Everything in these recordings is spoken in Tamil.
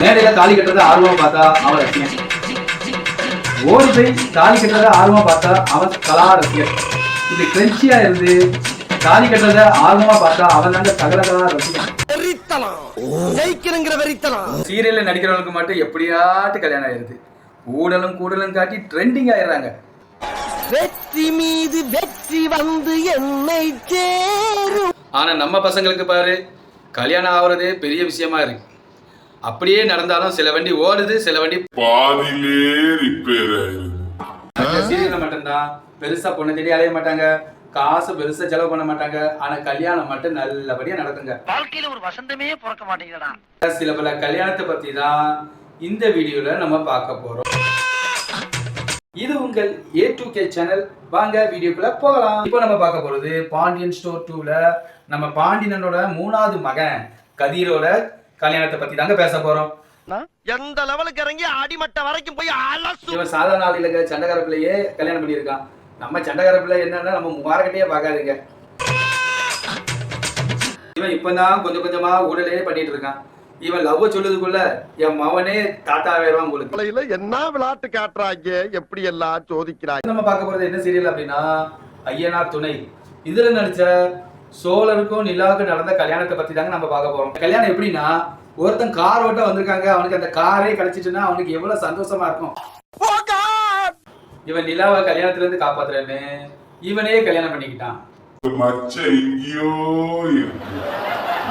மேடையில தாலி கட்டுறத ஆர்வமா பார்த்தா அவன் ரசிகன். ஓடி போய் தாலி கட்டுறத ஆர்வமா பார்த்தா அவன் கலா ரசிகன் இது கிரென்ச்சியா இருந்து தாலி கட்டுறத ஆர்வமா பார்த்தா அவன் தாங்க சகல கலா ரசிகன். வெறித்தனம். ஜெயிக்கணுங்கிற வெறித்தனம். சீரியல்ல நடிக்கிறவங்களுக்கு மட்டும் எப்படியாட்டு கல்யாணம் ஆயிருது. ஊடலும் கூடலும் காட்டி ட்ரெண்டிங் ஆயிடுறாங்க. வெற்றி மீது வெற்றி வந்து என்னை சேரும். ஆனா நம்ம பசங்களுக்கு பாரு கல்யாணம் ஆகுறதே பெரிய விஷயமா இருக்கு. அப்படியே நடந்தாலும் சில வண்டி ஓடுது சில வண்டி பாதியிலே ரிப்பேர் சீரியல்ல மட்டும்தான் பெருசா பொண்ணு தேடி அலைய மாட்டாங்க. காசு பெருசா செலவு பண்ண மாட்டாங்க. ஆனா கல்யாணம் மட்டும் நல்லபடியா நடக்குங்க. வாழ்க்கையில ஒரு வசந்தமே பிறக்க மாட்டேங்குதுடா. சில பல கல்யாணத்தை பத்தி தான் இந்த வீடியோல நம்ம பார்க்க போறோம். இது உங்கள் ஏ டு கே சேனல் வாங்க வீடியோக்குள்ள போகலாம். இப்போ நம்ம பார்க்க போறது பாண்டியன் ஸ்டோர் டூல நம்ம பாண்டியனோட மூணாவது மகன் கதிரோட கல்யாணத்தை பத்தி தாங்க பேச போறோம். எந்த லெவலுக்கு இறங்கி அடிமட்ட வரைக்கும் போய் அலசு. இவன் சாதாரண ஆள் இல்லைங்க. சண்டைக்கார பிள்ளையே கல்யாணம் பண்ணியிருக்கான். நம்ம சண்டைக்கார பிள்ளை என்னன்னா நம்ம முபாரக்கட்டையே பார்க்காதுங்க. இவன் இப்பதான் கொஞ்சம் கொஞ்சமா உடலே பண்ணிட்டு இருக்கான். இவன் லவ் சொல்லுறதுக்குள்ள என் மவனே தாத்தா வேறான் உங்களுக்கு? என்ன விளையாட்டு காட்டுறாங்க? எப்படி எல்லாம் சோதிக்கிறாங்க? நம்ம பார்க்க போறது என்ன சீரியல் அப்படின்னா ஐயனார் துணை. இதுல நடிச்ச சோழருக்கும் நிலாவுக்கும் நடந்த கல்யாணத்தை பத்தி தாங்க நம்ம பார்க்க போறோம். கல்யாணம் எப்படின்னா ஒருத்தன் கார் ஓட்ட வந்திருக்காங்க. அவனுக்கு அந்த காரே கிடைச்சிட்டுன்னா அவனுக்கு எவ்வளவு சந்தோஷமா இருக்கும். இவன் நிலாவை கல்யாணத்துல இருந்து காப்பாத்துறேன்னு இவனே கல்யாணம் பண்ணிக்கிட்டான். மச்சம் எங்கேயோ இருக்கு.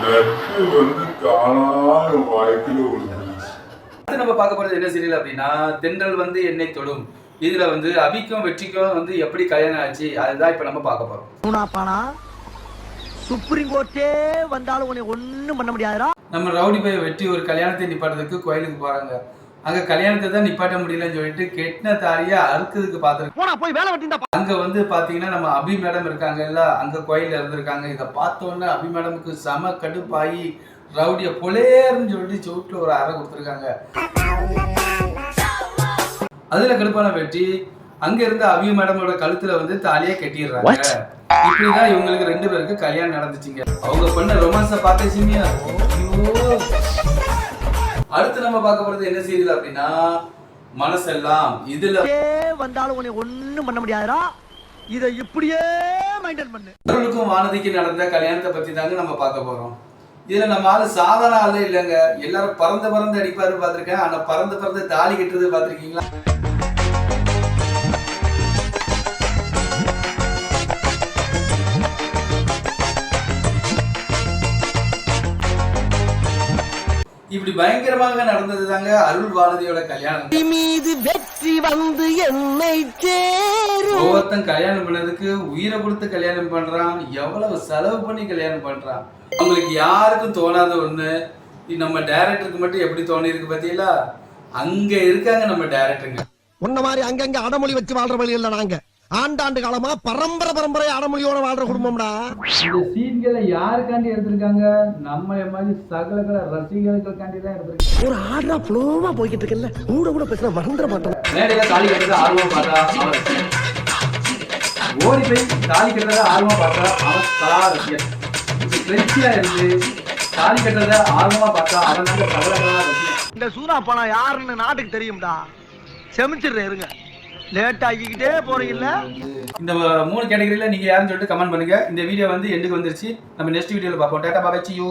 நட்டு வந்து காணாத வாய்க்குல விழுந்துருச்சு அடுத்து நம்ம பார்க்க போறது என்ன சீரியல் அப்படின்னா தென்றல் வந்து என்னை தொடும். இதுல வந்து அபிக்கும் வெற்றிக்கும் வந்து எப்படி கல்யாணம் ஆச்சு அதுதான் இப்ப நம்ம பார்க்க போறோம். சுப்ரீம் கோர்ட்டே வந்தாலும் உன்னை ஒண்ணும் பண்ண முடியாதுடா. நம்ம ரவுடி பைய வெற்றி ஒரு கல்யாணத்தை நிப்பாட்டுறதுக்கு கோயிலுக்கு போறாங்க. அங்க கல்யாணத்தை தான் நிப்பாட்ட முடியலன்னு சொல்லிட்டு கெட்டின தாலிய அறுக்கிறதுக்கு பாத்துருக்கு போனா போய் வேலை வெட்டிந்தா அங்க வந்து பாத்தீங்கன்னா நம்ம அபி மேடம் இருக்காங்கல்ல அங்க கோயில்ல இருந்திருக்காங்க. இதை பார்த்த உடனே அபி மேடமுக்கு செம கடுப்பாயி ரவுடிய பொலேர்னு சொல்லிட்டு சவுட்ல ஒரு அறை கொடுத்துருக்காங்க. அதுல கடுப்பான வெற்றி அங்க இருந்த அபி மேடமோட கழுத்துல வந்து தாலியை கட்டிடுறாங்க. இப்படிதான் இவங்களுக்கு ரெண்டு பேருக்கு கல்யாணம் நடந்துச்சுங்க. அவங்க பண்ண ரொமான்ஸ பார்த்தீங்க ஐயோ. அடுத்து நம்ம பார்க்க போறது என்ன சீரியல் அப்படின்னா மனசெல்லாம் இதுல வந்தாலும் உன்னை ஒண்ணும் பண்ண முடியாதுடா. இதை இப்படியே மெயின்டைன் பண்ணு. அருளுக்கும் வானதிக்கு நடந்த கல்யாணத்தை பத்தி தாங்க நம்ம பார்க்க போறோம். இதுல நம்ம ஆளு சாதாரண ஆளே இல்லைங்க. எல்லாரும் பறந்து பறந்து அடிப்பாரு பார்த்திருக்கேன். ஆனா பறந்து பறந்து தாலி கட்டுறது பார்த்திருக்கீங்களா? இப்படி பயங்கரமாக நடந்தது தாங்க அருள் வானதியோட கல்யாணம். மீது வெற்றி வந்து என்னை சேரும். ஒவ்வொருத்தன் கல்யாணம் பண்ணதுக்கு உயிரை கொடுத்து கல்யாணம் பண்றான் எவ்வளவு செலவு பண்ணி கல்யாணம் பண்றான். அவங்களுக்கு யாருக்கும் தோணாத ஒண்ணு நம்ம டைரக்டருக்கு மட்டும் எப்படி தோணி இருக்கு பாத்தீங்களா? அங்க இருக்காங்க நம்ம டைரக்டருங்க உன்ன மாதிரி அங்கங்க அடமொழி வச்சு வாழ்ற வழி இல்ல நாங்க. ஆண்டாண்டு காலமா பரம்பரை பரம்பரை அடமொழியோட வாழ்ற குடும்பம்டா. இந்த சீன்களை யாருக்காண்டி எடுத்திருக்காங்க? நம்ம மாதிரி சகல கல ரசிகர்களுக்காண்டி தான் எடுத்திருக்காங்க. ஒரு ஆடுறா ஃப்ளோவா போய்கிட்டு இருக்கல கூட கூட பேசுற மறந்துட மாட்டோம். மேடையில தாலி கட்டுறத ஆர்வம் பார்த்தா அவன் ஓடி போய் தாலி கட்டுறத ஆர்வம் பார்த்தா அவன் கலா ரசிகன். கிரென்ச்சியா இருந்து தாலி கட்டுறத ஆர்வமா பார்த்தா அவன் தாங்க சகல கலா ரசிகன். இந்த சூனா பணம் யாருன்னு நாட்டுக்கு தெரியும்டா. செமிச்சிடுறேன் இருங்க. லேட் ஆகிக்கிட்டே போறீங்கல்ல? இந்த மூணு கேட்டகரியில நீங்க யாருன்னு சொல்லிட்டு கமெண்ட் பண்ணுங்க. இந்த வீடியோ வந்து எண்டுக்கு வந்துருச்சு. நம்ம நெக்ஸ்ட் வீடியோல பார்ப்போம். டாடா பாபாச்சி யூ